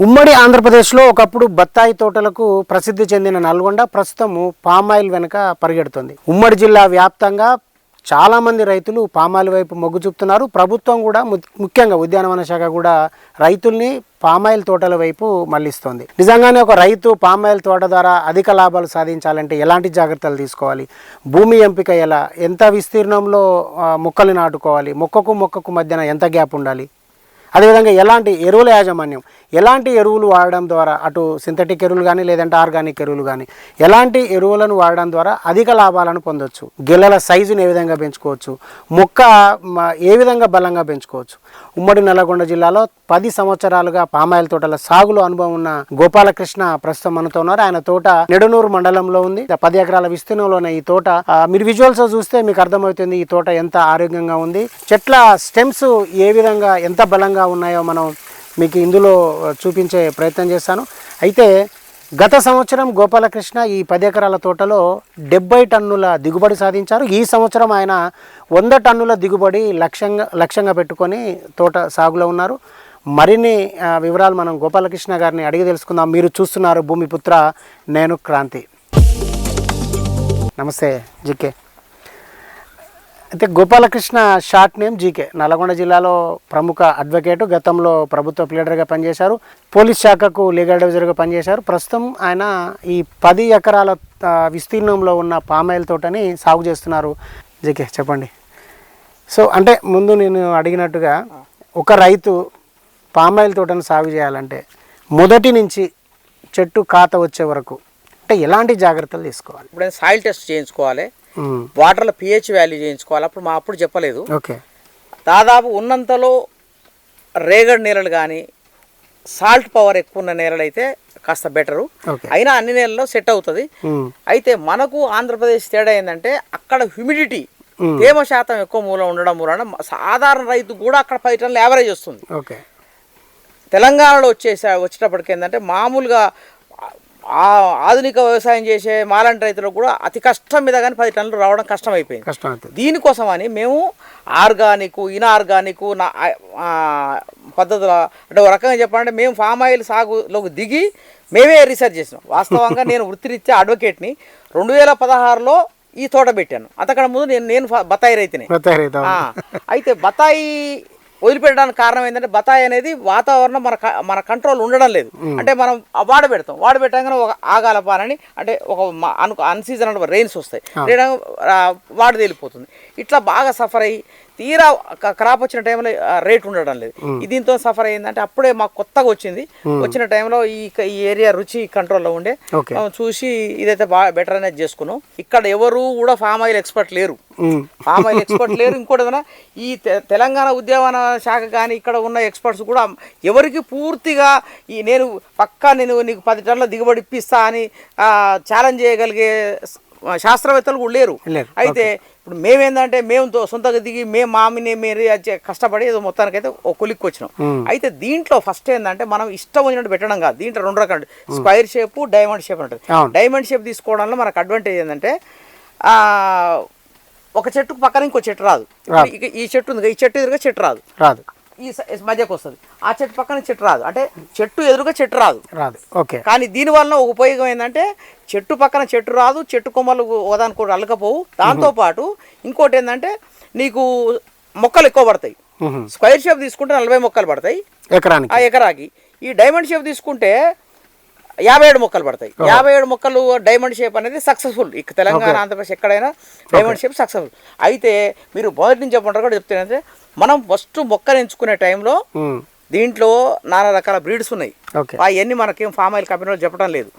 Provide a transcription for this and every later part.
ఉమ్మడి ఆంధ్రప్రదేశ్లో ఒకప్పుడు బత్తాయి తోటలకు ప్రసిద్ధి చెందిన నల్గొండ ప్రస్తుతము పామాయిల్ వెనుక పరిగెడుతుంది. ఉమ్మడి జిల్లా వ్యాప్తంగా చాలామంది రైతులు పామాయిల్ వైపు మొగ్గు చూపుతున్నారు. ప్రభుత్వం కూడా ము- ముఖ్యంగా ఉద్యానవన శాఖ కూడా రైతుల్ని పామాయిల్ తోటల వైపు మళ్ళిస్తోంది నిజంగానే ఒక రైతు పామాయిల్ తోట ద్వారా అధిక లాభాలు సాధించాలంటే ఎలాంటి జాగ్రత్తలు తీసుకోవాలి? భూమి ఎంపిక ఎలా? ఎంత విస్తీర్ణంలో మొక్కలు నాటుకోవాలి? మొక్కకు మొక్కకు మధ్యన ఎంత గ్యాప్ ఉండాలి? అదేవిధంగా ఎలాంటి ఎరువుల యాజమాన్యం? ఎలాంటి ఎరువులు వాడడం ద్వారా అటు సింథటిక్ ఎరువులు కానీ లేదంటే ఆర్గానిక్ ఎరువులు కానీ ఎలాంటి ఎరువులను వాడడం ద్వారా అధిక లాభాలను పొందొచ్చు. గిల్లల సైజుని ఏ విధంగా పెంచుకోవచ్చు? మొక్క ఏ విధంగా బలంగా పెంచుకోవచ్చు? ఉమ్మడి నల్లగొండ జిల్లాలో పది సంవత్సరాలుగా పామాయిల్ తోటల సాగులో అనుభవం ఉన్న గోపాలకృష్ణ ప్రస్తుతం మనతో ఉన్నారు. ఆయన తోట నెడనూరు మండలంలో ఉంది. పది ఎకరాల విస్తీర్ణంలోనే ఈ తోట. మీరు విజువల్స్ చూస్తే మీకు అర్థమవుతుంది ఈ తోట ఎంత ఆరోగ్యంగా ఉంది. చెట్ల స్టెమ్స్ ఏ విధంగా ఎంత బలంగా ఉన్నాయో మనం మీకు ఇందులో చూపించే ప్రయత్నం చేస్తాను. అయితే గత సంవత్సరం గోపాలకృష్ణ ఈ పది ఎకరాల తోటలో డెబ్బై టన్నుల దిగుబడి సాధించారు. ఈ సంవత్సరం ఆయన వంద టన్నుల దిగుబడి లక్ష్యంగా లక్ష్యంగా పెట్టుకొని తోట సాగులో ఉన్నారు. మరిన్ని వివరాలు మనం గోపాలకృష్ణ గారిని అడిగి తెలుసుకుందాం. మీరు చూస్తున్నారు భూమిపుత్ర నేను క్రాంతి నమస్తే జికే. అయితే Gopalakrishna short name GK. Nalgonda జిల్లాలో ప్రముఖ అడ్వకేటు గతంలో ప్రభుత్వ ప్లేడర్గా పనిచేశారు. పోలీస్ శాఖకు లీగల్ అడ్వైజర్గా పనిచేశారు. ప్రస్తుతం ఆయన ఈ పది ఎకరాల విస్తీర్ణంలో ఉన్న పామాయిల్ తోటని సాగు చేస్తున్నారు. జీకే చెప్పండి. సో అంటే ముందు నేను అడిగినట్టుగా ఒక రైతు పామాయిల్ తోటను సాగు చేయాలంటే మొదటి నుంచి చెట్టు కాత వచ్చే వరకు అంటే ఎలాంటి జాగ్రత్తలు తీసుకోవాలి? ఇప్పుడు సాయిల్ టెస్ట్ చేయించుకోవాలి. వాటర్లో పిహెచ్ వాల్యూ చేయించుకోవాలి. అప్పుడు మా అప్పుడు చెప్పలేదు. ఓకే. దాదాపు ఉన్నంతలో రేగడి నేలలు కానీ సాల్ట్ పవర్ ఎక్కువ ఉన్న నేలలు అయితే కాస్త బెటరు అయినా అన్ని నేలల్లో సెట్ అవుతుంది. అయితే మనకు ఆంధ్రప్రదేశ్ తేడా ఏంటంటే అక్కడ హ్యూమిడిటీ తేమ శాతం ఎక్కువ మూలం ఉండడం మూలన సాధారణ రైతు కూడా అక్కడ పది టన్నులు యావరేజ్ వస్తుంది. ఓకే. తెలంగాణలో వచ్చేసా వచ్చేటప్పటికి ఏంటంటే మామూలుగా ఆధునిక వ్యవసాయం చేసే మాలాంటి రైతులకు కూడా అతి కష్టం మీద కానీ పది టన్నులు రావడం కష్టం అయిపోయింది కష్టం దీనికోసం అని మేము ఆర్గానిక్ ఇన్ఆర్గానిక్ నా పద్ధతుల అంటే ఒక రకంగా చెప్పాలంటే మేము ఫామ్ ఆయిల్ సాగులోకి దిగి మేమే రీసెర్చ్ చేసినాం. వాస్తవంగా నేను వృత్తిరీత్యా అడ్వకేట్ని రెండు వేల పదహారులో ఈ తోట పెట్టాను. అంతకన్నా ముందు నేను నేను బత్తాయి రైతుని. అయితే బతాయి వదిలిపెట్టడానికి కారణం ఏంటంటే బతాయి అనేది వాతావరణం మన మన కంట్రోల్ ఉండడం లేదు. అంటే మనం ఆ వాడబెడతాం వాడబెట్టగానే ఒక ఆగాల పానని అంటే ఒక అను అన్సీజన్ అంటే రెయిన్స్ వస్తాయి వాడు తేలిపోతుంది. ఇట్లా బాగా సఫర్ అయ్యి తీరా క్రాప్ వచ్చిన టైంలో రేట్ ఉండడం లేదు. దీంతో సఫర్ అయ్యిందంటే అప్పుడే మాకు కొత్తగా వచ్చింది. వచ్చిన టైంలో ఈ ఈ ఏరియా రుచి కంట్రోల్లో ఉండే. చూసి ఇదైతే బాగా బెటర్ అనేది చేసుకున్నాం. ఇక్కడ ఎవరు కూడా ఫామ్ ఆయిల్ ఎక్స్పర్ట్ లేరు. ఫామ్ ఆయిల్ ఎక్స్పర్ట్ లేరు. ఇంకోటి ఏదైనా ఈ తెలంగాణ ఉద్యానవన శాఖ కానీ ఇక్కడ ఉన్న ఎక్స్పర్ట్స్ కూడా ఎవరికి పూర్తిగా ఈ నేను పక్కా నేను నీకు పది టన్నుల దిగుబడి ఇప్పిస్తా అని ఛాలెంజ్ చేయగలిగే శాస్త్రవేత్తలు కూడా లేరు. అయితే ఇప్పుడు మేమేందంటే మేము సొంతంగా దిగి మేము మామిని మీరు కష్టపడి ఏదో మొత్తానికైతే ఒక కొలిక్కి వచ్చినాం. అయితే దీంట్లో ఫస్ట్ ఏంటంటే మనం ఇష్టం వచ్చినట్టు పెట్టడం కాదు. దీంట్లో రెండు రకాలు స్క్వైర్ షేప్ డైమండ్ షేప్ ఉంటుంది. డైమండ్ షేప్ తీసుకోవడంలో మనకు అడ్వాంటేజ్ ఏంటంటే ఒక చెట్టుకు పక్కన ఇంకో చెట్టు రాదు. ఈ చెట్టు ఉంది ఈ చెట్టు ఎదురుగా చెట్టు రాదు. రాదు. ఈ మధ్యకు వస్తుంది. ఆ చెట్టు పక్కన చెట్టు రాదు. అంటే చెట్టు ఎదురుగా చెట్టు రాదు. రాదు. ఓకే. కానీ దీని వలన ఒక ఉపయోగం ఏంటంటే చెట్టు పక్కన చెట్టు రాదు చెట్టు కొమ్మలు ఓదానికి కూడా అల్లకపోవు దాంతోపాటు ఇంకోటి ఏంటంటే నీకు మొక్కలు ఎక్కువ పడతాయి. స్క్వైర్ షేప్ తీసుకుంటే నలభై మొక్కలు పడతాయి. ఎకరానికి. ఆ ఎకరాకి. ఈ డైమండ్ షేప్ తీసుకుంటే యాభై ఏడు మొక్కలు పడతాయి. యాభై ఏడు మొక్కలు డైమండ్ షేప్ అనేది సక్సెస్ఫుల్. ఇక తెలంగాణ ఆంధ్రప్రదేశ్ ఎక్కడైనా డైమండ్ షేప్ సక్సెస్ఫుల్. అయితే మీరు మొదటి నుంచి చెప్పమంటారు కూడా చెప్తానంటే మనం ఫస్ట్ మొక్కలు ఎంచుకునే టైంలో దీంట్లో నానా రకాల బ్రీడ్స్ ఉన్నాయి. అవన్నీ మనకేం ఫామ్ ఆయిల్ కంపెనీలో చెప్పడం లేదు.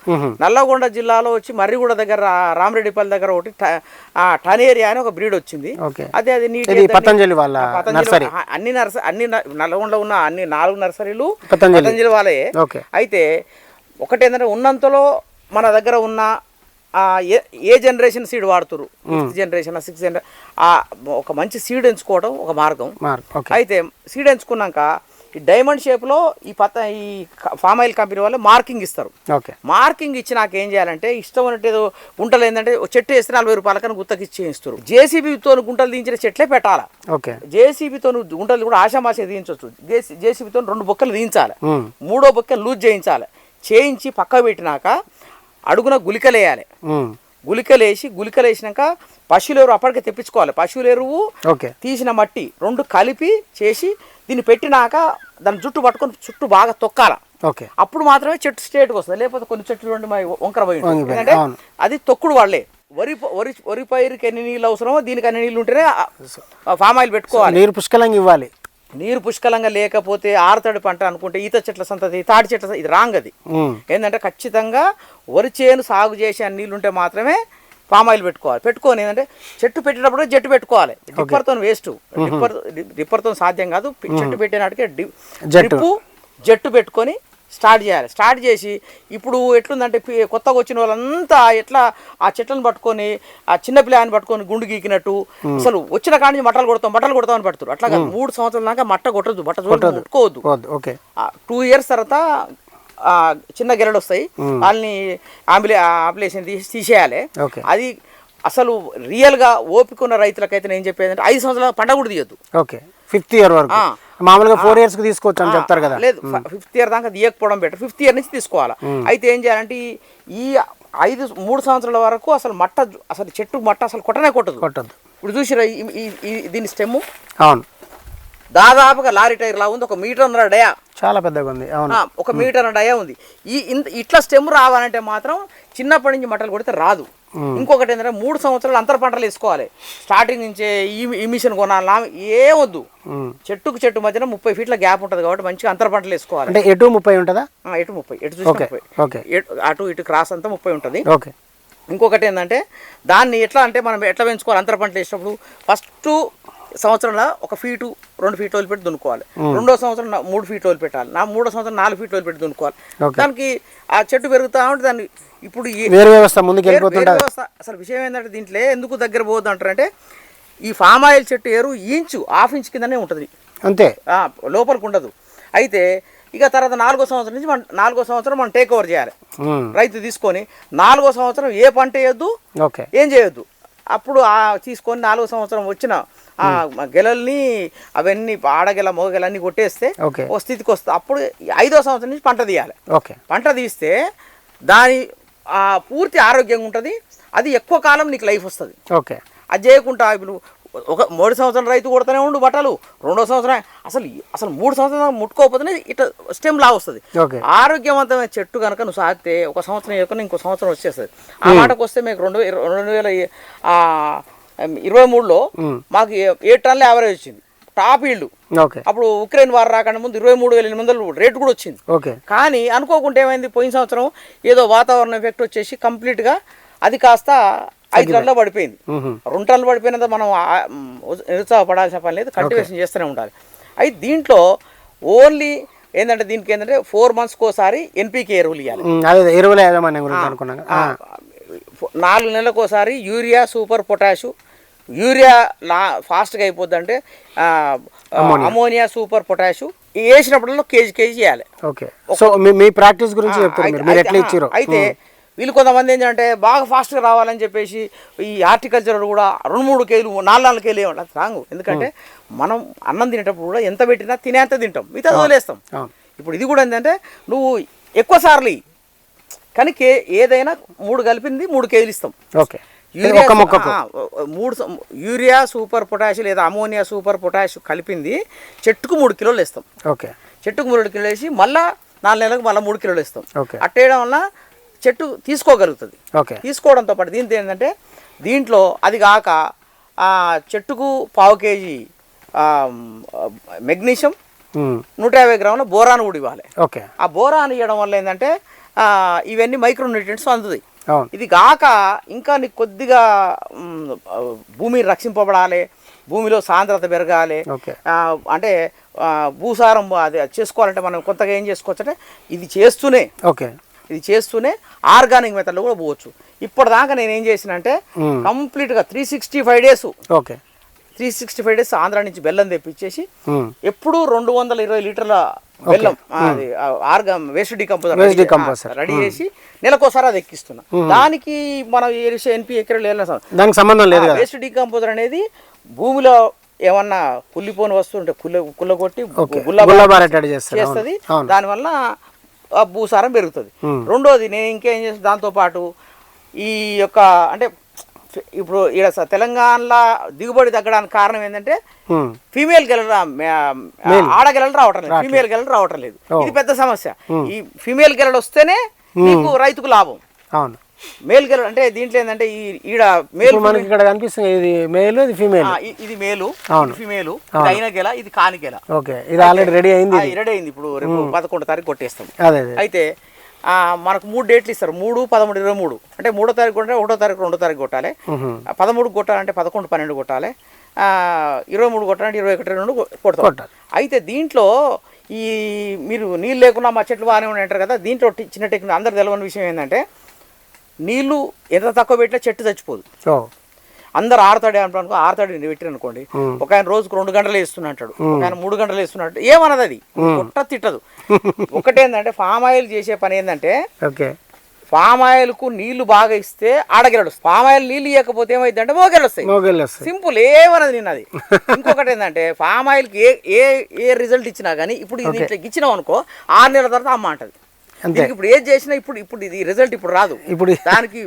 నల్లగొండ జిల్లాలో వచ్చి మర్రిగూడ దగ్గర రామరెడ్డిపల్లి దగ్గర ఒకటి టనేరియా అని ఒక బ్రీడ్ వచ్చింది. అదే అది నీట్ పతంజలి వాళ్ళ అన్ని నర్సరీ. అన్ని న- నల్గొండలో ఉన్న అన్ని నాలుగు నర్సరీలు పతంజలి. వాళ్ళే అయితే ఒకటి ఏంటంటే ఉన్నంతలో మన దగ్గర ఉన్న ఏ ఏ జనరేషన్ సీడ్ వాడుతురు ఫిఫ్త్ జనరేషన్ సిక్స్త్ జనరేషన్ ఒక మంచి సీడ్ ఎంచుకోవడం ఒక మార్గం. అయితే సీడ్ ఎంచుకున్నాక ఈ డైమండ్ షేప్లో ఈ పత్త ఈ ఫామ్ ఆయిల్ కంపెనీ వాళ్ళు మార్కింగ్ ఇస్తారు. ఓకే. మార్కింగ్ ఇచ్చి నాకు ఏం చేయాలంటే ఇష్టం ఉన్నట్టు గుంటలు ఏంటంటే చెట్టు వేస్తే నలభై రూపాయలకని గుత్తకి ఇచ్చేయిస్తారు జేసీబీతో గుంటలు దించిన చెట్లే పెట్టాలా? ఓకే. జేసీబీతో గుంటలు కూడా ఆశామాష తీయించవచ్చు జేసీ జేసీబీతో రెండు బొక్కలు ఉమ్, మూడో బొక్క లూజ్ చేయించాలి. చేయించి పక్క పెట్టినాక అడుగున గులికలేయాలి ఉమ్, గులికలు వేసి గులికలు వేసినాక పశువుల ఎరువు అప్పటికే తెప్పించుకోవాలి. పశువుల ఎరువు తీసిన మట్టి రెండు కలిపి చేసి దీన్ని పెట్టినాక దాని జుట్టు పట్టుకొని చుట్టూ బాగా తొక్కాల. ఓకే. అప్పుడు మాత్రమే చెట్టు స్ట్రేట్కి వస్తుంది. లేకపోతే కొన్ని చెట్లు వంకర పోయి ఎందుకంటే. అది తొక్కుడు వాళ్ళే. వరి వరి వరి పైరుకి ఎన్ని నీళ్ళు అవసరమో దీనికి అన్ని నీళ్ళు ఉంటేనే ఫామ్ ఆయిల్ పెట్టుకోవాలి. నీరు పుష్కలంగా ఇవ్వాలి. నీరు పుష్కలంగా లేకపోతే ఆరుతడి పంట అనుకుంటే ఈత చెట్ల సంతతి తాటి చెట్ల ఇది రాంగ్ అది. ఏంటంటే ఖచ్చితంగా వరి చేను సాగు చేసే నీళ్ళు ఉంటే మాత్రమే పామ్ ఆయిల్ పెట్టుకోవాలి. పెట్టుకొని ఏంటంటే చెట్టు పెట్టేటప్పుడు జట్టు పెట్టుకోవాలి. డిప్పర్తో వేస్ట్. డిప్పర్ డిప్పర్తో సాధ్యం కాదు. చెట్టు పెట్టినాటికే డి- జట్టు. డ్రిప్పు జట్టు పెట్టుకొని స్టార్ట్ చేయాలి. స్టార్ట్ చేసి ఇప్పుడు ఎట్లుందంటే కొత్తగా వచ్చిన వాళ్ళంతా ఎట్లా ఆ చెట్లను పట్టుకొని ఆ చిన్న పిల్లని పట్టుకొని గుండు గీకినట్టు అసలు వచ్చిన కాడి నుంచి మట్టలు కొడతాం మట్టలు కొడతాం అని పెడతారు. అట్లా కాదు మూడు సంవత్సరాల దాకా మట్ట కొట్టద్దు మట్ట ముట్టుకోవద్దు. వద్దు ఓకే. టూ ఇయర్స్ తర్వాత ఆ, చిన్న గెలలు వస్తాయి. వాళ్ళని ఆంబులే ఆంబులేషన్ తీసి తీసేయాలి. అది అసలు రియల్గా ఓపిక ఉన్న రైతులకైతే నేను చెప్పేది అంటే ఐదు సంవత్సరాల పంట కూడా తీయద్దు. ఓకే. ఫిఫ్త్ ఇయర్ వరకు. మామూలుగా ఫోర్ ఇయర్స్కి తీసుకోవచ్చు అని చెప్తారు కదా. లేదు ఫిఫ్త్ ఇయర్ దాకా తీయకపోవడం బెటర్ ఫిఫ్త్ ఇయర్ నుంచి తీసుకోవాలి? అయితే ఏం చేయాలంటే ఈ- ఐదు మూడు సంవత్సరాల వరకు అసలు మట్ట అసలు చెట్టు మట్ట అసలు కొట్టనే కొట్టదు. కొట్టద్దు ఇప్పుడు చూసిరా దీని స్టెమ్ అవును. దాదాపుగా లారీ టైర్ లా ఉంది. ఒక మీటర్ ఉన్నర డయా. చాలా పెద్దగా ఉంది. అవును. ఒక మీటర్ డయా ఉంది. ఈ ఇంత ఇట్లా స్టెమ్ రావాలంటే మాత్రం చిన్నప్పటి నుంచి మట్టలు కొడితే రాదు. ఇంకొకటి ఏంటంటే మూడు సంవత్సరాలు అంతర పంటలు వేసుకోవాలి. స్టార్టింగ్ నుంచే ఈ మిషన్ కొనాలా ఏమొద్దు ఉమ్. చెట్టుకు చెట్టు మధ్యన ముప్పై ఫీట్ల గ్యాప్ ఉంటుంది కాబట్టి మంచిగా అంతర పంటలు వేసుకోవాలి. అంటే ఎటు ముప్పై ఉంటుందా? ఎటు ముప్పై ఎటు చూసి ముప్పై. అటు ఇటు క్రాస్ అంతా ముప్పై ఉంటుంది. ఓకే. ఇంకొకటి ఏంటంటే దాన్ని ఎట్లా అంటే మనం ఎట్లా పెంచుకోవాలి? అంతర పంటలు వేసినప్పుడు ఫస్ట్ సంవత్సరంలో ఒక ఫీటు రెండు ఫీట్ వదిలిపెట్టి దున్నుకోవాలి. రెండో సంవత్సరం మూడు ఫీట్ వదిలిపెట్టాలి నా మూడో సంవత్సరం నాలుగు ఫీట్ వదిలిపెట్టి దున్నుకోవాలి. ఓకే. దానికి ఆ చెట్టు పెరుగుతా ఉంటే దాన్ని ఇప్పుడు వేరు వ్యవస్థ ముందుకు అసలు విషయం ఏంటంటే దీంట్లో ఎందుకు దగ్గర పోవద్దు అంటారంటే ఈ ఫామ్ ఆయిల్ చెట్టు ఏరు ఇంచు హాఫ్ ఇంచ్ కిందనే ఉంటుంది. అంతే. ఆ, లోపలికి ఉండదు. అయితే ఇక తర్వాత నాలుగో సంవత్సరం నుంచి మనం నాలుగో సంవత్సరం మనం టేక్ ఓవర్ చేయాలి. రైతు తీసుకొని నాలుగో సంవత్సరం ఏ పంట వేయొద్దు ఏం చేయొద్దు. అప్పుడు ఆ తీసుకొని నాలుగో సంవత్సరం వచ్చిన ఆ గెలల్ని అవన్నీ ఆడగెల మగగెల అన్ని కొట్టేస్తే ఓ స్థితికి వస్తే అప్పుడు ఐదో సంవత్సరం నుంచి పంట తీయాలి. ఓకే. పంట తీస్తే దాని ఆ పూర్తి ఆరోగ్యంగా ఉంటుంది. అది ఎక్కువ కాలం నీకు లైఫ్ వస్తుంది. ఓకే. అది చేయకుండా ఇప్పుడు ఒక మూడు సంవత్సరం రైతు కొడుతూనే ఉండు బట్టలు. రెండో సంవత్సరం అసలు అసలు మూడు సంవత్సరం ముట్టుకోకపోతేనే ఇట్లా స్టెమ్ లా వస్తుంది. ఆరోగ్యవంతమైన చెట్టు కనుక నువ్వు సాగితే ఒక సంవత్సరం ఎక్కువ ఇంకో సంవత్సరం వచ్చేస్తుంది. ఆ మాటకు వస్తే మీకు రెండు రెండు వేల ఇరవై మూడులో. మాకు ఏ- ఏడు టన్నుల యావరేజ్ వచ్చింది. Top yield okay. అప్పుడు ఉక్రెయిన్ వార్ రాకుండా ముందు ఇరవై మూడు వేల ఎనిమిది వందలు రేటు కూడా వచ్చింది. ఓకే. కానీ అనుకోకుండా ఏమైంది? పోయిన సంవత్సరం ఏదో వాతావరణ ఎఫెక్ట్ వచ్చేసి కంప్లీట్గా అది కాస్త ఐదు టన్నులో పడిపోయింది. రెండు టన్నులు పడిపోయినంత మనం నిరుత్సాహపడాల్సిన పని లేదు. కల్టివేషన్ చేస్తూనే ఉండాలి. అయితే దీంట్లో ఓన్లీ ఏంటంటే దీనికి ఏంటంటే ఫోర్ మంత్స్కి ఒకసారి ఎన్పికే ఎరువులు ఇవ్వాలి ఎరువుల నాలుగు నెలలకు ఒకసారి యూరియా సూపర్ పొటాషు యూరియా లా ఫాస్ట్గా అయిపోద్ది అంటే అమోనియా సూపర్ పొటాషు వేసినప్పుడల్లా కేజీ కేజీ చేయాలి ఓకే. సో మీ ప్రాక్టీస్ గురించి చెప్తారు మీరు. అయితే- ఎట్లా ఇచ్చిరో? అయితే వీళ్ళు కొంతమంది ఏంటంటే బాగా ఫాస్ట్గా రావాలని చెప్పేసి ఈ హార్టికల్చర్ కూడా రెండు మూడు కేలు నాలుగు నాలుగు కేలు ఏమంటే అది రాంగు ఎందుకంటే మనం అన్నం తినేటప్పుడు కూడా ఎంత పెట్టినా తినేంత తింటాం. మిగతా వదిలేస్తాం. ఇప్పుడు ఇది కూడా ఏంటంటే నువ్వు ఎక్కువ సార్లు. కానీ కే ఏదైనా మూడు కలిపింది మూడు కేజీలు ఇస్తాం. ఓకే. ఒక్క మొక్కకు. మూడు యూరియా సూపర్ పొటాష్ లేదా అమోనియా సూపర్ పొటాష్ కలిపింది చెట్టుకు మూడు కిలోలు ఇస్తాం ఓకే. చెట్టుకు మూడు కిలోలు వేసి మళ్ళా నాలుగు నెలలకు మళ్ళీ మూడు కిలోలు ఇస్తాం ఓకే. అట్టేయడం వల్ల చెట్టు తీసుకోగలుగుతుంది. ఓకే. తీసుకోవడంతో పాటు దీంతో ఏంటంటే దీంట్లో అది కాక చెట్టుకు పావు కేజీ మెగ్నీషియం నూట యాభై గ్రాముల బోరాన్ కూడా ఇవ్వాలి. ఓకే. ఆ బోరాన్ ఇవ్వడం వల్ల ఏంటంటే ఇవన్నీ మైక్రో న్యూట్రియంట్స్ అందుతాయి. ఇది కాక ఇంకా నీకు కొద్దిగా మ్, ఆ, భూమి రక్షింపబడాలి భూమిలో సాంద్రత పెరగాలి. అంటే భూసారం అది చేసుకోవాలంటే మనం కొత్తగా ఏం చేసుకోవచ్చు అంటే ఇది చేస్తూనే ఓకే. ఇది చేస్తూనే ఆర్గానిక్ మెథడ్లో కూడా పోవచ్చు. ఇప్పటిదాకా నేను ఏం చేసిన అంటే మ్మ్. కంప్లీట్గా three sixty five days okay. Three sixty five days Andhra నుంచి బెల్లం తెప్పించేసి. ఎప్పుడు రెండు వందల ఇరవై లీటర్ల బెల్లం అది ఆర్గం waste decomposer Waste decomposer. Ready చేసి నెలకోసారి అది ఎక్కిస్తున్నా. దానికి మనం ఎన్పి ఎకరాలు దానికి సంబంధం లేదు వేస్ట్ డికంపోజర్ అనేది భూమిలో ఏమన్నా కుళ్ళిపోని వస్తువు ఉంటే కుల్ల కుల్లగొట్టి అవును. చేస్తుంది. దానివల్ల భూసారం పెరుగుతుంది. రెండోది నేను ఇంకేం చేస్తాను దాంతో పాటు ఈ యొక్క అంటే ఇప్పుడు ఈడ తెలంగాణలో దిగుబడి తగ్గడానికి కారణం ఏంటంటే. ఫీమేల్ గెలలు ఆడగెలలు రావటం లేదు. ఫీమేల్ గెలలు రావటం లేదు. ఇది పెద్ద సమస్య. ఈ ఫీమేల్ గెలలు వస్తేనే నీకు రైతుకు లాభం. అవును. మేల్ గెలలు అంటే దీంట్లో ఏంటంటే ఈ ఈడ మేల్ మనకి ఇక్కడ కనిపిస్తుంది ఇది మేల్ ఇది ఫీమేల్. ఇది మేలు అవును. ఫిమేలు అయిన గెల ఇది కాని గెల. ఓకే. ఇది ఆల్రెడీ రెడీ అయింది రెడీ అయింది. ఇప్పుడు రేపు పదకొండో తారీఖు కొట్టేస్తాం. అయితే మనకు మూడు డేట్లు ఇస్తారు. మూడు పదమూడు ఇరవై మూడు. అంటే మూడో తారీఖు కొట్టాలి ఒకటో తారీఖు రెండో తారీఖు కొట్టాలి. పదమూడు కొట్టాలంటే పదకొండు పన్నెండు కొట్టాలి. ఇరవై మూడు కొట్టాలంటే ఇరవై ఒకటి రెండు కొడతాం. కొట్టాలి. అయితే దీంట్లో ఈ మీరు నీళ్ళు లేకుండా మా చెట్లు బాగానే ఉన్నాయి అంటారు కదా దీంట్లో చిన్న టెక్నిక్ అందరు తెలియని విషయం ఏంటంటే నీళ్ళు ఎంత తక్కువ పెట్టినా చెట్టు చచ్చిపోదు. అందరు ఆరుతాడే అనుకో ఆరుతాడు పెట్టిరు అనుకోండి. ఒక ఆయన రోజుకు రెండు గంటలు వేస్తున్నా అంటాడు. ఒక ఆయన మూడు గంటలు వేస్తున్నట్టు ఏమన్నది అది. పుట్ట తిట్టదు. ఒకటేందంటే ఫామ్ ఆయిల్ చేసే పని ఏంటంటే ఓకే. ఫామ్ ఆయిల్కు నీళ్ళు బాగా ఇస్తే వస్తుంది. ఫామ్ ఆయిల్ నీళ్ళు ఇవ్వకపోతే ఏమైంది అంటే మోగెలు వస్తాయి. మోగెళ్ళు వస్తాయి. సింపుల్ ఏమన్నది నేను అది ఇంకొకటి ఏంటంటే ఫామ్ ఆయిల్కి ఏ ఏ ఏ రిజల్ట్ ఇచ్చినా కానీ ఇప్పుడు ఇది ఇట్లా ఇచ్చినాం అనుకో ఆరు నెలల తర్వాత అమ్మ అంటది. ఇప్పుడు ఏది చేసినా ఇప్పుడు ఇప్పుడు ఇది రిజల్ట్ ఇప్పుడు రాదు. ఇప్పుడు దానికి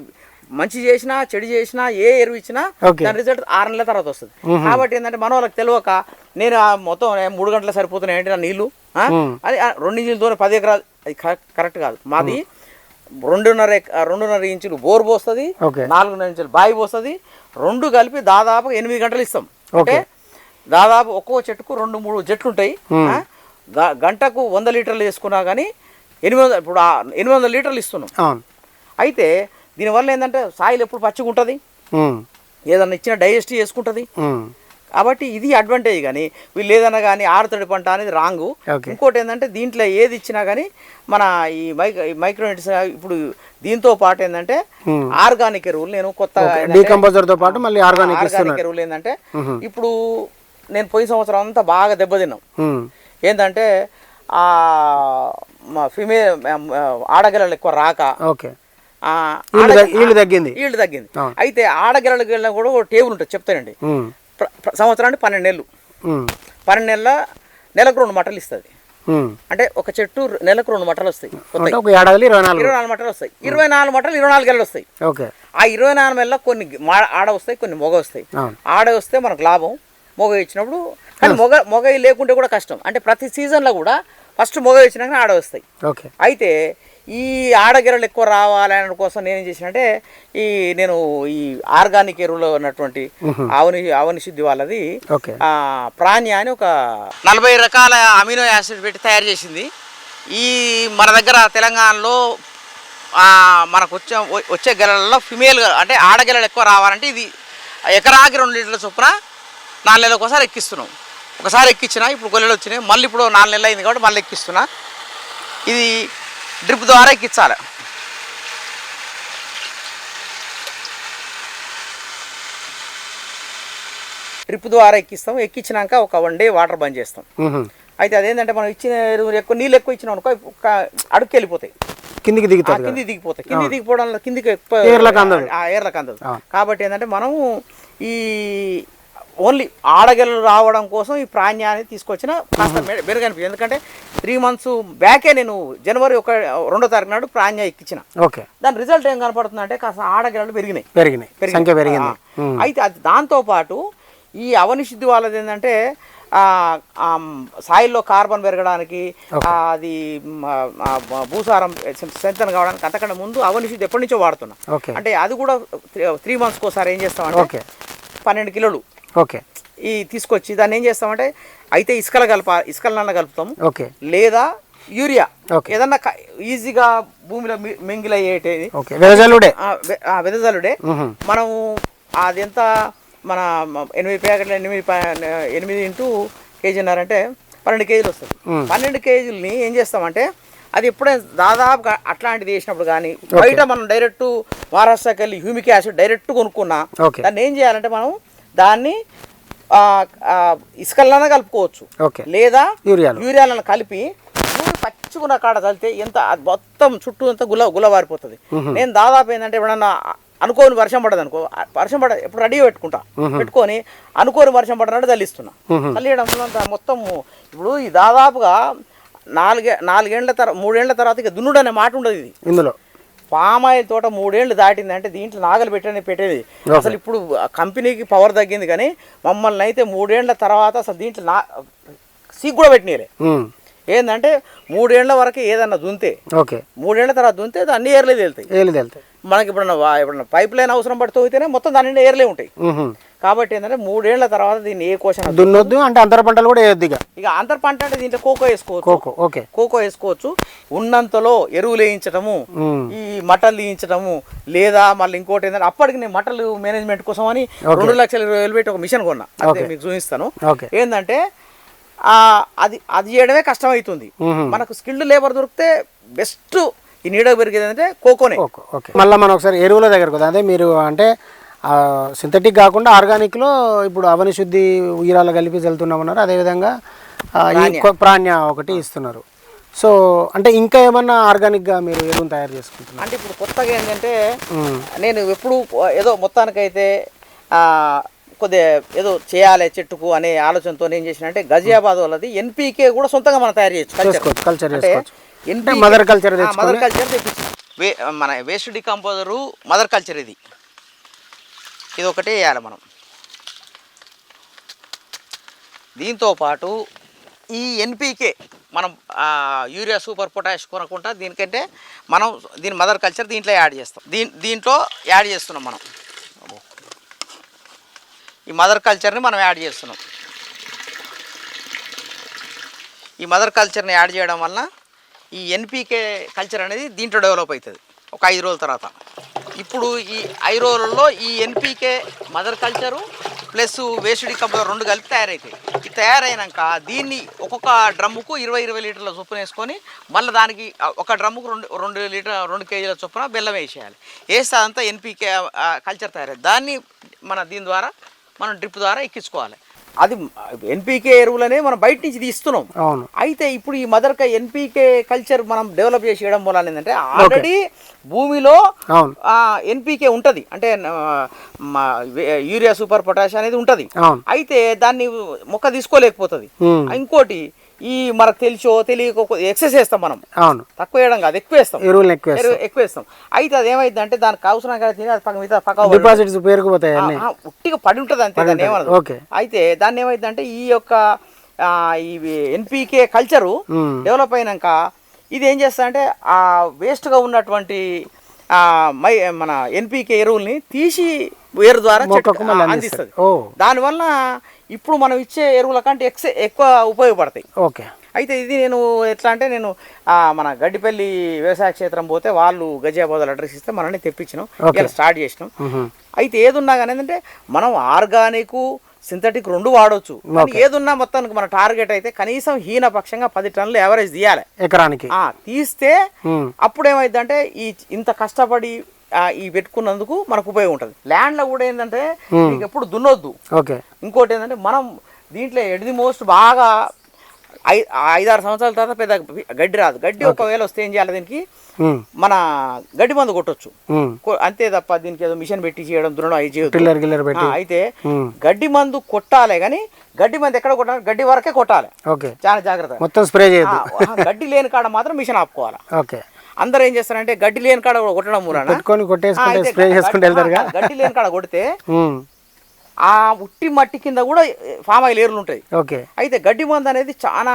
మంచి చేసినా చెడు చేసినా ఏ ఎరువు ఇచ్చినా. దాని రిజల్ట్ ఆరు నెలల తర్వాత వస్తుంది కాబట్టి ఏంటంటే మన వాళ్ళకి తెలియక నేను మొత్తం మూడు గంటలు సరిపోతున్నాయి ఏంటి నా? Hmm. అది రెండు ఇంచులతో పది ఎకరాలు అది కరెక్ట్ కాదు మాది రెండున్నర రెండున్నర ఇంచులు బోర్ పోస్తుంది. నాలుగున్నర ఇంచులు బావి పోస్తుంది రెండు కలిపి దాదాపు ఎనిమిది గంటలు ఇస్తాం అంటే. దాదాపు ఒక్కో చెట్టుకు రెండు మూడు జట్లు ఉంటాయి గంటకు వంద లీటర్లు వేసుకున్నా కానీ ఎనిమిది వందల ఇప్పుడు ఎనిమిది వందల లీటర్లు ఇస్తున్నాం అయితే దీనివల్ల ఏంటంటే సాయిల్ ఎప్పుడు పచ్చిగా ఉంటుంది. ఏదన్నా ఇచ్చిన డైజెస్ట్ చేసుకుంటుంది. కాబట్టి ఇది అడ్వాంటేజ్ కానీ వీళ్ళు ఏదన్నా కానీ ఆరుతడి పంట అనేది రాంగు. ఇంకోటి ఏంటంటే దీంట్లో ఏది ఇచ్చినా కానీ మన ఈ మైక్రో మైక్రోనిట్స్ ఇప్పుడు దీంతో పాటు ఏంటంటే. ఆర్గానిక్ ఎరువులు నేను కొత్త డీకంపోజర్తో పాటు మళ్ళీ ఆర్గానిక్ ఆర్గానిక్ ఎరువులు ఏంటంటే ఇప్పుడు నేను పోయిన సంవత్సరం అంతా బాగా దెబ్బతిన్నాం. ఏంటంటే ఆ మా ఫిమేల్ ఆడగెలలు ఎక్కువ రాక ఓకే ఈల్డ్ తగ్గింది. ఈల్డ్ తగ్గింది. అయితే ఆడగెలలకు వెళ్ళినా కూడా ఒక టేబుల్ ఉంటుంది చెప్తానండి. సంవత్సరానికి పన్నెండు నెలలు. పన్నెండు నెలల నెలకు రెండు మట్టలు ఇస్తుంది. అంటే ఒక చెట్టు నెలకు రెండు మట్టలు వస్తాయి. ఇరవై నాలుగు. మట్టలు వస్తాయి. ఇరవై నాలుగు మట్టలు ఇరవై నాలుగు గెలలు వస్తాయి. ఆ ఇరవై నాలుగు నెలల్లో కొన్ని ఆడ వస్తాయి కొన్ని మొగ వస్తాయి. ఆడ వస్తే మనకు లాభం. మొగ ఇచ్చినప్పుడు కానీ మొగ మొగ లేకుంటే కూడా కష్టం. అంటే ప్రతి సీజన్లో కూడా ఫస్ట్ మొగ ఇచ్చినాక ఆడ వస్తాయి. ఓకే. అయితే ఈ ఆడగిరలు ఎక్కువ రావాలనే కోసం నేను ఏం చేసిన అంటే ఈ నేను ఈ ఆర్గానిక్ ఎరువులో ఉన్నటువంటి ఆవని ఆవని శుద్ధి వాళ్ళది ప్రాణ్య అని ఒక నలభై రకాల అమినో యాసిడ్ పెట్టి తయారు చేసింది. ఈ మన దగ్గర తెలంగాణలో మనకు వచ్చే వచ్చే గెలలలో ఫిమేల్ అంటే ఆడగెలలు ఎక్కువ రావాలంటే ఇది ఎకరాకి రెండు లీటర్ల చొప్పున నాలుగు నెలలకు ఒకసారి ఎక్కిస్తున్నాం. ఒకసారి ఎక్కించిన ఇప్పుడు గొల్లెలు వచ్చినాయి మళ్ళీ ఇప్పుడు నాలుగు నెలలు అయింది కాబట్టి మళ్ళీ ఎక్కిస్తున్నా. ఇది డ్రిప్ ద్వారా ఎక్కించాలి. డ్రిప్ ద్వారా ఎక్కిస్తాం. ఎక్కించినాక ఒక వన్ డే వాటర్ బంద్ చేస్తాం. అయితే అదేంటంటే మనం ఇచ్చిన ఎక్కువ నీళ్ళు ఎక్కువ ఇచ్చినాం అనుకో ఒక వెళ్ళిపోతాయి. కిందికి ఆ దిగుతారు కదా. దిగిపోతాయి. కింది దిగిపోవడం వల్ల కిందికి ఎక్కువ ఏర్లకు అందదు. కాబట్టి ఏంటంటే మనము ఈ ఓన్లీ ఆడగెలలు రావడం కోసం ఈ ప్రాణ్యాన్ని తీసుకొచ్చిన కాస్త మెరుగనిపించింది. ఎందుకంటే త్రీ మంత్స్ బ్యాకే నేను జనవరి ఒక రెండో తారీఖు నాడు ప్రాణ్య ఎక్కించిన ఓకే. దాని రిజల్ట్ ఏం కనపడుతుంది అంటే కాస్త ఆడగెలలు పెరిగినాయి. పెరిగినాయి. సంఖ్య పెరిగింది. అయితే అది దాంతో పాటు ఈ అవనిశుద్ధి వాళ్ళది ఏంటంటే సాయిల్లో కార్బన్ పెరగడానికి అది భూసారం స్ట్రెంతన్ కావడానికి అంతకంటే ముందు అవనిశుద్ధి ఎప్పటి నుంచో వాడుతున్నా. అంటే అది కూడా త్రీ మంత్స్కి ఒకసారి ఏం చేస్తామంటే ఓకే. పన్నెండు కిలోలు ఓకే. ఈ తీసుకొచ్చి దాన్ని ఏం చేస్తామంటే అయితే ఇసుకలు కలప ఇసుకలన్న కలుపుతాం ఓకే. లేదా యూరియా. ఏదన్నా ఈజీగా భూమిలో మింగిలయ్యేటది. ఓకే. వెదజల్లుడే. ఆ వె- ఆ వెదజల్లుడే. ఉహు. మనం అది ఎంత మన ఎనిమిది ప్యాకెట్లు ఎనిమిది ఎనిమిది ఇంటూ కేజీన్నర అంటే పన్నెండు కేజీలు వస్తుంది. పన్నెండు కేజీలని ఏం చేస్తామంటే అది ఎప్పుడైనా దాదాపుగా అట్లాంటిది వేసినప్పుడు కానీ బయట మనం డైరెక్ట్ మహారాష్ట్రకి వెళ్ళి హ్యూమిక్ యాసిడ్ డైరెక్ట్ కొనుక్కున్నా. దాన్ని ఏం చేయాలంటే మనం దాన్ని ఇసుకలన్నా కలుపుకోవచ్చు. లేదా యూరియాలు. యూరియాలను కలిపి పచ్చుకున్న కాడ చల్లితే ఎంత మొత్తం చుట్టూ అంతా గుల గులవారిపోతుంది నేను దాదాపు ఏంటంటే ఎప్పుడన్నా అనుకోని వర్షం పడదు అనుకో వర్షం పడ ఎప్పుడు రెడీ పెట్టుకుంటా. పెట్టుకొని అనుకోని వర్షం పడినట్టు చల్లిస్తున్నా. చల్లియడం వల్ల అంతా మొత్తం ఇప్పుడు ఈ దాదాపుగా నాలుగే నాలుగేళ్ళ తర్వాత మూడేళ్ళ తర్వాత ఇక దున్నుడు అనే మాట ఉండదు ఇది. ఇందులో. పామాయిల్ తోట మూడేళ్ళు దాటింది అంటే దీంట్లో నాగలు పెట్టని పెట్టేది. అసలు ఇప్పుడు కంపెనీకి పవర్ తగ్గింది కానీ మమ్మల్ని అయితే మూడేళ్ళ తర్వాత అసలు దీంట్లో నా సీక్ కూడా పెట్టినలే ఏంటంటే మూడేళ్ళ వరకు ఏదన్నా దుంతే ఓకే. మూడేళ్ళ తర్వాత దుంతే అన్ని ఏర్లే తేలుతాయి. ఏళ్ళు వెళ్తాయి మనకి ఇప్పుడన్నా వా- ఎప్పుడన్నా పైప్ లైన్ అవసరం పడుతూ అయితేనే మొత్తం దాని ఏర్లే ఉంటాయి. కాబట్టి ఏంటంటే మూడేళ్ళ తర్వాత దీన్ని ఏ కోశం దున్నొద్దు అంటే అంతర పంటలు కూడా వేయొద్దు ఇక. ఇక అంతర్ పంట అంటే దీంట్లో కోకో వేసుకోవచ్చు. Cocoa okay. కోకో వేసుకోవచ్చు. ఉన్నంతలో ఎరువులు వేయించడము ఈ మటలు తీయించడము లేదా మళ్ళీ ఇంకోటి ఏంటంటే అప్పటికి నేను మటలు మేనేజ్మెంట్ కోసం అని రెండు లక్షల ఇరవై వేలు పెట్టి ఒక మిషన్ కొన్నా. అదే మీకు చూపిస్తాను. ఏంటంటే అది అది చేయడమే కష్టం అవుతుంది. మనకు స్కిల్డ్ లేబర్ దొరికితే బెస్ట్ ఈ నీడ పెరిగేది అంటే కోకోనే. ఓకే. మళ్ళీ మనం ఒకసారి ఎరువుల దగ్గరకు. అదే మీరు అంటే సింథటిక్ కాకుండా ఆర్గానిక్లో ఇప్పుడు అవని శుద్ధి ఉయ్యాల కలిపి చల్లుతున్నామన్నారు. అదేవిధంగా ప్రాణ్య. ఒకటి ఇస్తున్నారు. సో అంటే ఇంకా ఏమన్నా ఆర్గానిక్గా మీరు ఎరువును తయారు చేసుకుంటున్నారు? అంటే ఇప్పుడు కొత్తగా ఏంటంటే నేను ఎప్పుడు ఏదో మొత్తానికైతే కొద్దిగా ఏదో చేయాలి చెట్టుకు అనే ఆలోచనతో ఏం చేసిన అంటే గజియాబాద్ వాళ్ళది ఎన్పీకే కూడా సొంతంగా మనం తయారు చేయొచ్చు కల్చర్ అంటే NPK mother culture mother culture వే మన వేస్ట్ డికంపోజరు మదర్ కల్చర్ ఇది. ఇది ఒకటే వేయాలి మనం. దీంతో పాటు ఈ ఎన్పికే మనం ఆ, యూరియా సూపర్ పొటాష్ కొనకుండా దీనికంటే మనం దీని మదర్ కల్చర్ దీంట్లో యాడ్ చేస్తాం. దీని దీంట్లో యాడ్ చేస్తున్నాం మనం. ఈ మదర్ కల్చర్ని మనం యాడ్ చేస్తున్నాం. ఈ మదర్ కల్చర్ని యాడ్ చేయడం వలన ఈ ఎన్పికే కల్చర్ అనేది దీంట్లో డెవలప్ అవుతుంది ఒక ఐదు రోజుల తర్వాత. ఇప్పుడు ఈ ఐదు రోజులలో ఈ NPK mother culture plus waste decomposer రెండు కలిపి తయారవుతాయి ఇది తయారైనాక దీన్ని ఒక్కొక్క డ్రమ్ముకు ఇరవై ఇరవై లీటర్ల చొప్పున వేసుకొని మళ్ళీ దానికి ఒక డ్రమ్ముకు రెండు రెండు లీటర్ రెండు కేజీల చొప్పున బెల్లం వేసేయాలి. వేస్తే అదంతా ఎన్పికే కల్చర్ తయారవుతుంది దాన్ని మన దీని ద్వారా మనం డ్రిప్ ద్వారా ఎక్కించుకోవాలి. అది ఎన్పికే ఎరువులనే మనం బయట నుంచి తీస్తున్నాం. అవును. అయితే ఇప్పుడు ఈ మదర్ ఎన్పికే కల్చర్ మనం డెవలప్ చేసి చేయడం వల్ల ఏంటంటే ఆల్రెడీ భూమిలో ఎన్పికే ఉంటుంది. అంటే యూరియా సూపర్ పొటాష్ అనేది ఉంటుంది. అయితే దాన్ని మొక్క తీసుకోలేకపోతుంది. ఇంకోటి ఈ మనకు తెలిసో తెలియకో ఎక్సెస్ వేస్తాం మనం. అవును. తక్కువ వేయడం కాదు ఎక్కువ వేస్తాం. ఎరువులను ఎక్కువ ఎక్కువ వేస్తాం. అయితే అది ఏమైంది అంటే దానికి అవసరం కదా తిని అది పక్క మిగతా పక్క డిపాజిట్స్ పేరుకుపోతాయి ఉట్టిగా పడి ఉంటుంది అంతే దాన్ని ఏమనదు. ఓకే. అయితే దాన్ని ఏమైందంటే ఈ యొక్క ఈ ఎన్పికే కల్చరు డెవలప్ అయినాక ఇది ఏం చేస్తా అంటే ఆ వేస్ట్గా ఉన్నటువంటి మై మన ఎన్పికే ఎరువుల్ని తీసి వేరు ద్వారా అందిస్తుంది. దానివల్ల ఇప్పుడు మనం ఇచ్చే ఎరువుల కంటే ఎక్స్ ఎక్కువ ఉపయోగపడతాయి. ఓకే. అయితే ఇది నేను ఎట్లా అంటే నేను మన గడ్డిపల్లి వ్యవసాయ క్షేత్రం పోతే వాళ్ళు గజియాబాద్ అడ్రస్ ఇస్తే మనల్ని తెప్పించినాం. ఇలా స్టార్ట్ చేసినాం. అయితే ఏదున్నా కానీ ఏంటంటే మనం ఆర్గానిక్ సింథటిక్ రెండు వాడవచ్చు ఏదున్నా మొత్తానికి మన టార్గెట్ అయితే కనీసం హీనపక్షంగా పది టన్నులు యావరేజ్ తీయాలి. ఎకరానికి. తీస్తే అప్పుడు ఏమైందంటే ఈ ఇంత కష్టపడి ఈ పెట్టుకున్నందుకు మనకు ఉపయోగం ఉంటుంది. ల్యాండ్లో కూడా ఏంటంటే నీకు ఎప్పుడు దున్నొద్దు. ఓకే ఇంకోటి ఏంటంటే మనం దీంట్లో ఎడిది మోస్ట్ బాగా ఐదారు సంవత్సరాల తర్వాత పెద్ద గడ్డి రాదు. గడ్డి ఒకవేళ వస్తే ఏం చేయాలి దీనికి? ఉమ్, మన గడ్డి మందు కొట్టొచ్చు. కొ- అంతే తప్ప దీనికి ఏదో మిషన్ పెట్టి చేయడం దున్నడం అవి అయితే గడ్డి మందు కొట్టాలి కానీ గడ్డి మందు ఎక్కడ కొట్టాలి? గడ్డి వరకే కొట్టాలి. చాలా జాగ్రత్త మొత్తం స్ప్రే చేయొద్దు. గడ్డి లేని కాడ మాత్రం మిషన్ ఆపుకోవాలి. ఓకే అందరూ ఏం చేస్తారంటే గడ్డి లేని కాడ కొట్టడం మూలన. గడ్డి లేని కాడ కొడితే ఆ ఉట్టి మట్టి కింద కూడా ఫామ్ ఆయిల్ ఏర్లు ఉంటాయి. ఓకే. అయితే గడ్డి మందు అనేది చాలా.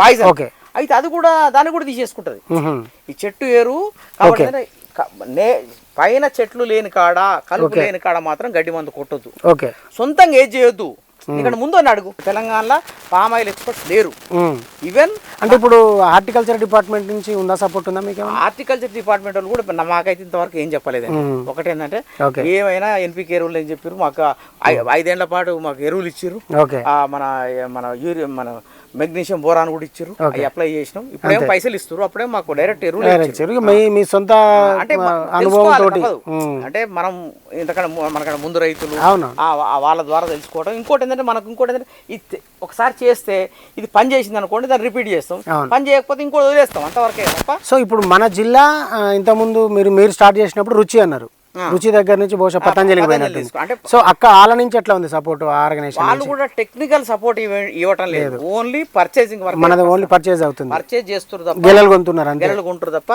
Poison okay. అయితే అది కూడా దాన్ని కూడా తీసేసుకుంటది. ఈ చెట్టు ఏరు కాబట్టి పైన చెట్లు లేని కాడ కలుపు లేని కాడ మాత్రం గడ్డి మందు కొట్టొద్దు. ఓకే. సొంతంగా ఏది చేయొద్దు. ఇక్కడ ముందు అని అడుగు. తెలంగాణలో పామ్ ఆయిల్ ఎక్స్పర్ట్స్ లేరు. ఈవెన్ అంటే ఇప్పుడు హార్టికల్చర్ డిపార్ట్మెంట్ నుంచి ఉందా సపోర్ట్ ఉందా మీకు హార్టికల్చర్ డిపార్ట్మెంట్ వాళ్ళు కూడా మాకైతే ఇంతవరకు ఏం చెప్పలేదు. ఒకటేంటంటే ఓకే. ఏమైనా ఎన్పికే ఎరువులు అని చెప్పారు మాకు ఐదేళ్ళ పాటు మాకు ఎరువులు ఇచ్చారు మన మన యూరియా మన మెగ్నీషియం బోరాన్ కూడా ఇచ్చారు అవి అప్లై చేసినాం. ఇప్పుడేం పైసలు ఇస్తారు అప్పుడే మాకు డైరెక్ట్ ఎరువులు మీ మీ సొంత అంటే అనుభవం. అంటే మనం ఇంతకన్నా ము- మనకన్నా ముందు రైతులు వాళ్ళ ద్వారా తెలుసుకోవడం ఇంకోటి ఏంటంటే మనకు ఇంకోటి ఏంటంటే ఒకసారి చేస్తే ఇది పని చేసింది అనుకోండి దాన్ని రిపీట్ చేస్తాం. అవును. పని చేయకపోతే ఇంకోటి వదిలేస్తాం. అంతవరకే తప్ప సో ఇప్పుడు మన జిల్లా ఇంతకుముందు మీరు మీరు స్టార్ట్ చేసినప్పుడు రుచి అన్నారు. రుచి దగ్గర నుంచి బహుశా పతంజలికి పోయినట్టు తీసుకో. అంటే సో అక్క ఆల నుంచి ఎట్లా ఉంది సపోర్ట్ ఆర్గనైజేషన్ వాళ్ళు కూడా టెక్నికల్ సపోర్ట్ ఇవ్వటం లేదు. ఓన్లీ పర్చేసింగ్ వర్క్ మనది ఓన్లీ పర్చేజ్ అవుతుంది. పర్చేజ్ చేస్తారు తప్ప గెలలు కొంటున్నారు గెలలు కొంటారు తప్ప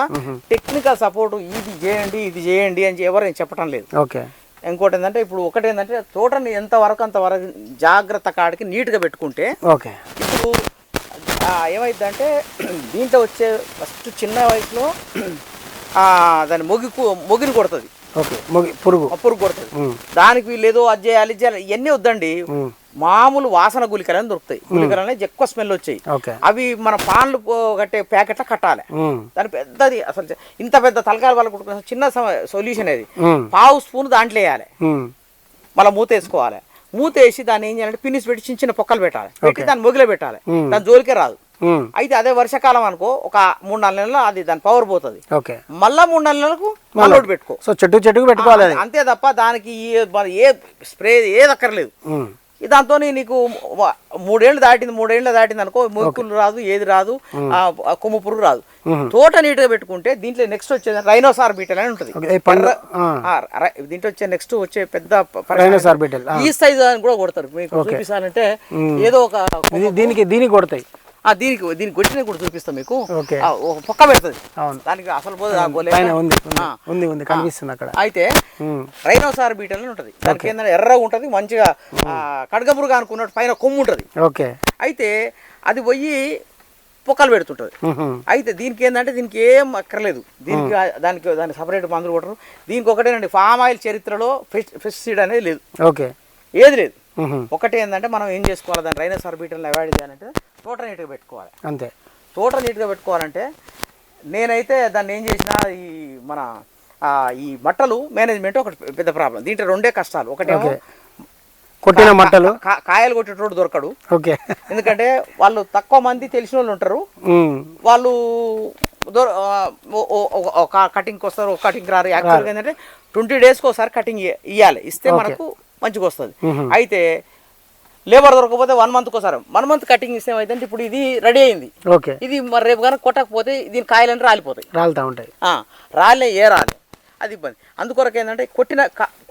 టెక్నికల్ సపోర్ట్ ఇది చేయండి ఇది చేయండి అని ఎవరు ఏం చెప్పటం లేదు. ఓకే. ఇంకోటి ఏంటంటే ఇప్పుడు ఒకటి ఏంటంటే తోటని ఎంత వరకు అంత వరకు జాగ్రత్త కాడికి నీట్గా పెట్టుకుంటే ఓకే. ఇప్పుడు ఏమైందంటే దీంట్లో వచ్చే ఫస్ట్ చిన్న వయసులో దాని మొగి మొగిని కొడుతుంది. ఓకే ముగి పురుగు. పురుగు కొడుతుంది. దానికి వీళ్ళు ఏదో అది చేయాలి చేయాలి ఇవన్నీ వద్దండి. మామూలు వాసన గులికలని దొరుకుతాయి. గులికలు అనేది ఎక్కువ స్మెల్ వచ్చాయి. అవి మన పాన్లు కట్టే ప్యాకెట్లో కట్టాలి. దాని పెద్దది అసలు ఇంత పెద్ద తలకాయలు వాళ్ళకు కుట్టుకునే చిన్న సొల్యూషన్ అది. పావు స్పూన్ దాంట్లో వేయాలి. మళ్ళీ మూత వేసుకోవాలి. మూత వేసి దాన్ని ఏం చేయాలంటే పినిస్ పెట్టి చిన్న చిన్న పొక్కలు పెట్టాలి. పెట్టి దాన్ని మొగిలో పెట్టాలి. దాని జోలికే రాదు. అయితే అదే వర్షాకాలం అనుకో ఒక మూడు నాలుగు నెలలు అది దాని పవర్ పోతుంది. మళ్ళా మూడు నాలుగు నెలలకు మళ్ళీ. పెట్టుకో. సో చెట్టు చెట్టుకు పెట్టుకోవాలి అంతే తప్ప దానికి ఏ స్ప్రే ఏది అక్కర్లేదు. దాంతో నీకు మూడేళ్ళు దాటింది మూడేళ్ళు దాటింది అనుకో మొక్కులు రాదు ఏది రాదు కొమ్ము పురుగు రాదు. తోట నీట్గా పెట్టుకుంటే దీంట్లో నెక్స్ట్ వచ్చేది రైనోసార్ బీటల్ అని ఉంటుంది. దీంట్లో వచ్చే నెక్స్ట్ వచ్చే పెద్ద రైనోసార్ బీటల్. ఈ సైజ్ అని కూడా కొడతారు. మీకు చూపిస్తానంటే ఏదో ఒక దీనికి దీనికి కొడతాయి. దీనికి దీనికి కొట్టిన కూడా చూపిస్తాం మీకు. పొక్క పెడుతుంది. దానికి అసలు పోదు ఉంది ఉంది. ఉంది కనిపిస్తుంది అక్కడ. అయితే రైనోసార్ బీటల్ అని ఉంటుంది. దానికి ఏంటంటే ఎర్రగా ఉంటుంది మంచిగా కడగమురుగా అనుకున్నట్టు పైన కొమ్ము ఉంటుంది. ఓకే. అయితే అది పోయి పొక్కలు పెడుతుంటుంది. అయితే దీనికి ఏంటంటే దీనికి ఏం అక్కర్లేదు. దీనికి దానికి దానికి సపరేట్ మందులు కొట్టరు. దీనికి ఒకటేనండి ఫామ్ ఆయిల్ చరిత్రలో పెస్టిసైడ్ అనేది లేదు. ఓకే. ఏది లేదు. ఒకటి ఏంటంటే మనం ఏం చేసుకోవాలి? దాని రైనస్ ఆర్బిటల్ని అవాయిడ్ చేయాలంటే తోట నీట్గా పెట్టుకోవాలి. అంతే. తోట నీట్గా పెట్టుకోవాలంటే నేనైతే దాన్ని ఏం చేసిన ఈ మన ఆ, ఈ మట్టలు మేనేజ్మెంట్ ఒకటి పెద్ద ప్రాబ్లం దీంట్లో రెండే కష్టాలు. ఒకటేమో ఓకే. కొట్టిన మట్టలు. కాయలు కొట్టేటోడు దొరకడు. ఓకే. ఎందుకంటే వాళ్ళు తక్కువ మంది తెలిసిన వాళ్ళు ఉంటారు వాళ్ళు కటింగ్కి వస్తారు ఒక కటింగ్ రారు. యాక్చువల్గా ఏంటంటే ట్వంటీ డేస్కి ఒకసారి కటింగ్ ఇవ్వాలి ఇస్తే మనకు మంచిగా వస్తుంది అయితే లేబర్ దొరకకపోతే వన్ మంత్కి ఒకసారి వన్ మంత్ కటింగ్ ఇస్తే ఏమైందంటే ఇప్పుడు ఇది రెడీ అయింది. ఓకే. ఇది మరి రేపు కనుక కొట్టకపోతే దీని కాయలన్నీ రాలిపోతాయి. రాలుతా ఉంటాయి. రాలే ఏ రాలే. అది ఇబ్బంది. అందుకొరకు ఏంటంటే కొట్టిన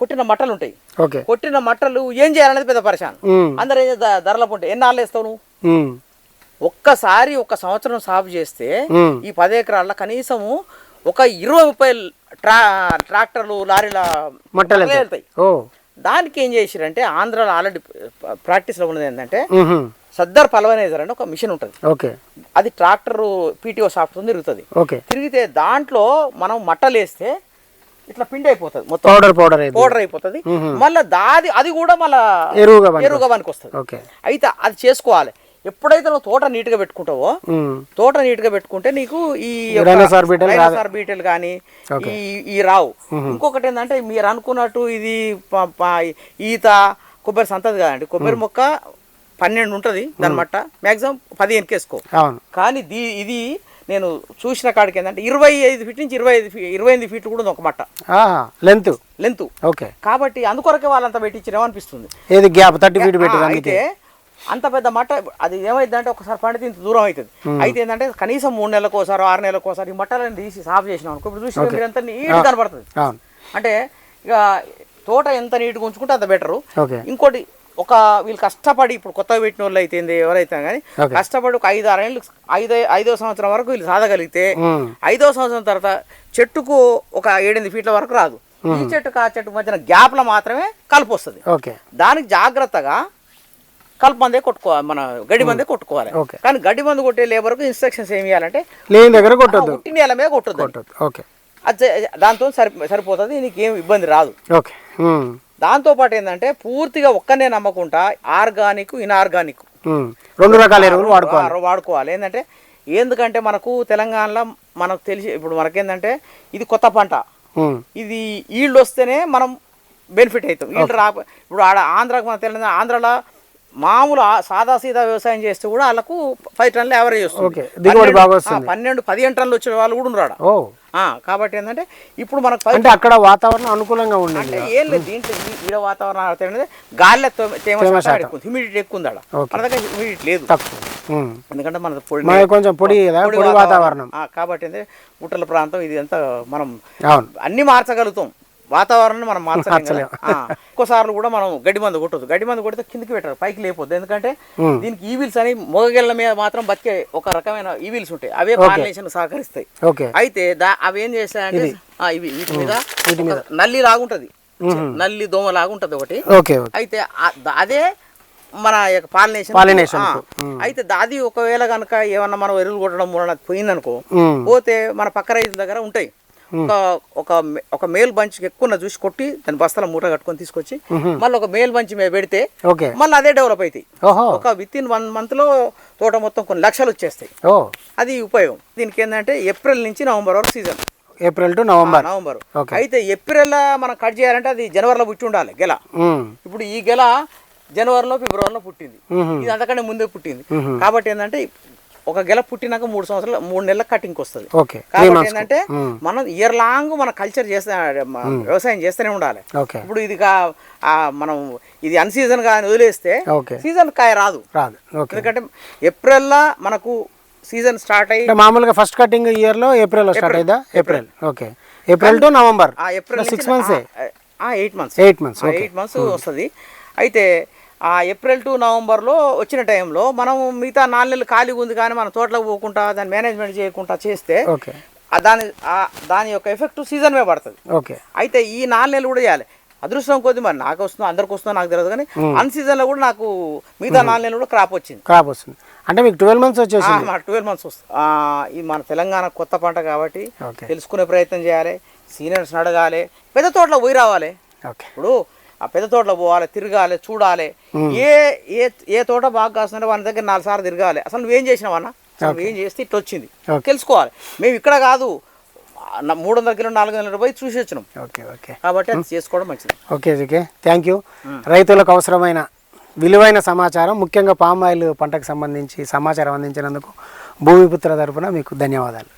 కొట్టిన మట్టలు ఉంటాయి. ఓకే. కొట్టిన మట్టలు ఏం చేయాలనేది పెద్ద పరిశాన్. అందరూ ఏం చేస్తారు, ధరల పొంటే ఎన్ని ఆళ్ళు వేస్తావు నువ్వు? ఒక్కసారి ఒక సంవత్సరం సాగు చేస్తే ఈ పది ఎకరాల్లో కనీసము ఒక ఇరవై ముప్పై ట్రా ట్రాక్టర్లు లారీల మట్టలే వెళ్తాయి. దానికి ఏం చేసిరంటే ఆంధ్రాలో ఆల్రెడీ ప్రాక్టీస్లో ఉన్నది ఏంటంటే ఉహుం, సద్దర్ పల్వనైజర్ అని ఒక మిషన్ ఉంటుంది. ఓకే. అది ట్రాక్టర్ పీటీఓ సాఫ్ట్వేర్ తిరుగుతుంది. ఓకే. తిరిగితే దాంట్లో మనం మట్టలు వేస్తే ఇట్లా పిండి అయిపోతుంది మొత్తం. పౌడర్ పౌడర్ పౌడర్ అయిపోతుంది. మళ్ళీ దాది అది కూడా మళ్ళా ఎరువుగా ఎరువుగా పనికి వస్తుంది ఓకే. అయితే అది చేసుకోవాలి. ఎప్పుడైతే నువ్వు తోట నీట్గా పెట్టుకుంటావో తోట నీట్గా పెట్టుకుంటే నీకు ఈ బీటల్ కానీ ఈ ఈ రావు. ఇంకొకటి ఏంటంటే మీరు అనుకున్నట్టు ఇది ఈత కొబ్బరి సంతది కాదండి. కొబ్బరి మొక్క పన్నెండు ఉంటుంది దాని మట్ట. మ్యాక్సిమం పదిహేనుకి వేసుకో అవును. కానీ దీ ఇది నేను చూసిన కాడికి ఏంటంటే ఇరవై ఐదు ఫీట్ నుంచి ఇరవై ఐదు ఇరవై ఎనిమిది ఫీట్ కూడా ఉంది ఒక మట్ట. Length length okay. కాబట్టి అందుకొరకే వాళ్ళంతా పెట్టించినామో అనిపిస్తుంది. ఏది గ్యాప్ థర్టీ ఫీట్ అయితే అంత పెద్ద మట్ట అది ఏమైందంటే ఒకసారి పండితే ఇంత దూరం అవుతుంది. అయితే ఏంటంటే కనీసం మూడు నెలలకు ఒకసారి ఆరు నెలలకు ఒకసారి ఈ మట్టాలను తీసి సాఫ్ చేసినాం అనుకో ఇప్పుడు చూసి మీరంతా నీట్ కనబడుతుంది అంటే ఇక తోట ఎంత నీట్గా ఉంచుకుంటే అంత బెటరు ఇంకోటి ఒక వీళ్ళు కష్టపడి ఇప్పుడు కొత్తగా పెట్టిన వాళ్ళు అయితే ఏంది, ఎవరైతే కానీ. కష్టపడి ఒక ఐదు ఆరు ఏళ్ళు ఐదో ఐదో సంవత్సరం వరకు వీళ్ళు సాధగలిగితే ఐదో సంవత్సరం తర్వాత చెట్టుకు ఒక ఏడెనిమిది ఫీట్ల వరకు రాదు. ఈ చెట్టుకు ఆ చెట్టుకు మధ్యన గ్యాప్లో మాత్రమే కలుపు వస్తుంది. ఓకే. దానికి జాగ్రత్తగా కలుపు మందే కొట్టుకోవాలి మన గడ్డి మందే కొట్టుకోవాలి. కానీ గడ్డి మందు కొట్టే లేబర్కు ఇన్స్ట్రక్షన్స్ ఏమి ఇవ్వాలంటే లేని దగ్గర కొట్టద్దు. ఉట్టి నేల మీద కొట్టదు కొట్టద్దు. ఓకే. అది దాంతో సరి సరిపోతుంది నీకు ఏం ఇబ్బంది రాదు. ఓకే. దాంతో పాటు ఏంటంటే పూర్తిగా ఒక్కనే నమ్మకుండా ఆర్గానిక్ ఇన్ఆర్గానిక్. రెండు రకాల ఎరువులు వాడుకోవాలి. వాడుకోవాలి. ఏంటంటే ఎందుకంటే మనకు తెలంగాణలో మనకు తెలిసి ఇప్పుడు మనకేంటంటే ఇది కొత్త పంట. ఇది ఈల్డ్ వస్తేనే మనం బెనిఫిట్ అవుతాం ఈల్డ్ రా ఇప్పుడు ఆడ ఆంధ్రాకు మన తెలంగాణ ఆంధ్రాలో మామూలు ఆ- సాదా సీదా వ్యవసాయం చేస్తే కూడా వాళ్ళకు ఫైవ్ టన్నులు యావరేజ్ వస్తుంది. పన్నెండు- పదిహేను టన్నులు వచ్చిన వాళ్ళు కూడా ఉన్నారు కాబట్టి ఏంటంటే ఇప్పుడు మనకు అంటే అక్కడ వాతావరణం అనుకూలంగా ఉండింది అంటే ఏం లేదు దీంట్లో ఈ- ఈడ వాతావరణం అనేది గాలిలో తేమ ఎక్కువ హ్యూమిడిటీ ఎక్కువ ఉంది. మన దగ్గర హ్యూమిడిటీ లేదు. ఎందుకంటే మన పొడి కొంచెం పొడి పొడి వాతావరణం. కాబట్టి ఏంటంటే గుట్టల ప్రాంతం ఇది అంతా మనం అన్ని మార్చగలుగుతాం. వాతావరణం మనం మార్చలేం కదా. ఆ, ఒక్కోసార్లు కూడా మనం గడ్డి మందు కొట్టదు గడ్డి మందు కొడితే కిందకి పెట్టరు పైకి లేకపోద్దు ఎందుకంటే దీనికి ఈవిల్స్ అని మొగగెళ్ళ మీద మాత్రం బతికే ఒక రకమైన ఈవిల్స్ ఉంటాయి. అవే పాలినేషన్ సహకరిస్తాయి. అయితే అవి ఏం చేస్తాయంటే ఇవి వీటి మీద నల్లి లాగుంటది. నల్లి దోమ లాగుంటది ఒకటి. అయితే అదే మన యొక్క పాలినేషన్కు. అయితే దా- అది ఒకవేళ కనుక ఏమన్నా మనం ఎరువులు కొట్టడం మూలన పోయిందనుకో. పోతే మన పక్క రైతుల దగ్గర ఉంటాయి. ఒక ఒక మేల్ బంచ్కి ఎక్కువ చూసి కొట్టి దాని బస్తాల మూట కట్టుకొని తీసుకొచ్చి మళ్ళీ ఒక మేల్ బంచ్ మీద పెడితే మళ్ళీ అదే డెవలప్ అవుతాయి ఒక విత్ ఇన్ వన్ మంత్లో తోట మొత్తం కొన్ని లక్షలు వచ్చేస్తాయి. అది ఉపయోగం. దీనికి ఏంటంటే ఏప్రిల్ నుంచి నవంబర్ వరకు season. April to November. November. అయితే ఏప్రిల్ మనం కట్ చేయాలంటే అది జనవరిలో పుట్టి ఉండాలి గెల. ఇప్పుడు ఈ గెల జనవరిలో ఫిబ్రవరిలో పుట్టింది. మ్మ్. ఇది అంతకంటే ముందే పుట్టింది. కాబట్టి ఏంటంటే ఒక గెల పుట్టినాక మూడు సంవత్సరాలు మూడు నెలల కటింగ్ వస్తుంది. కాబట్టి ఏంటంటే మనం ఇయర్ లాంగ్ మన కల్చర్ చేస్తే వ్యవసాయం చేస్తూనే ఉండాలి. ఇప్పుడు ఇది మనం ఇది అన్ సీజన్గా వదిలేస్తే సీజన్ కాయ రాదు. రాదు. ఎందుకంటే ఏప్రిల్లో మనకు సీజన్ స్టార్ట్ అయ్యి మామూలుగా ఫస్ట్ కటింగ్ ఇయర్లో ఏప్రిల్. స్టార్ట్ అయిందా April. Okay. April to November ఆ April six months eight months eight months eight months వస్తుంది. అయితే ఆ ఏప్రిల్ టు నవంబర్లో వచ్చిన టైంలో మనం మిగతా నాలుగు నెలలు ఖాళీగా ఉంది కానీ మనం తోటలోకి పోకుండా దాన్ని మేనేజ్మెంట్ చేయకుండా చేస్తే దాని దాని యొక్క ఎఫెక్ట్ సీజన్ మీద పడుతుంది. ఓకే. అయితే ఈ నాలుగు నెలలు కూడా చేయాలి. అదృష్టం కొద్ది మరి నాకు వస్తుందో అందరికి వస్తుందో నాకు తెలియదు కానీ అన్ సీజన్లో కూడా నాకు మిగతా నాలుగు నెలలు కూడా క్రాప్ వచ్చింది. క్రాప్ వస్తుంది. అంటే మీకు ట్వెల్వ్ మంత్స్ వచ్చేసి ట్వెల్వ్ మంత్స్ వస్తుంది. ఇది మన తెలంగాణ కొత్త పంట కాబట్టి తెలుసుకునే ప్రయత్నం చేయాలి. సీనియర్స్ అడగాలి. పెద్ద తోటలో పోయి రావాలి. ఇప్పుడు ఆ పెద్ద తోటలో పోవాలి తిరగాలి చూడాలి. ఏ ఏ ఏ తోట బాగా కాస్తుంటే వాని దగ్గర నాలుగు సార్లు తిరగాలి. అసలు నువ్వేం చేసినావన్నా నువ్వేం చేస్తే ఇట్లా వచ్చింది. తెలుసుకోవాలి. మేము ఇక్కడ కాదు. మూడు వందల కిలో నాలుగు వందల పోయి చూసి వచ్చినాం. Okay okay. కాబట్టి అది చేసుకోవడం మంచిది. ఓకే ఓకే థ్యాంక్ యూ రైతులకు అవసరమైన విలువైన సమాచారం ముఖ్యంగా పామ్ ఆయిల్ పంటకు సంబంధించి సమాచారం అందించినందుకు భూమిపుత్ర తరపున మీకు ధన్యవాదాలు.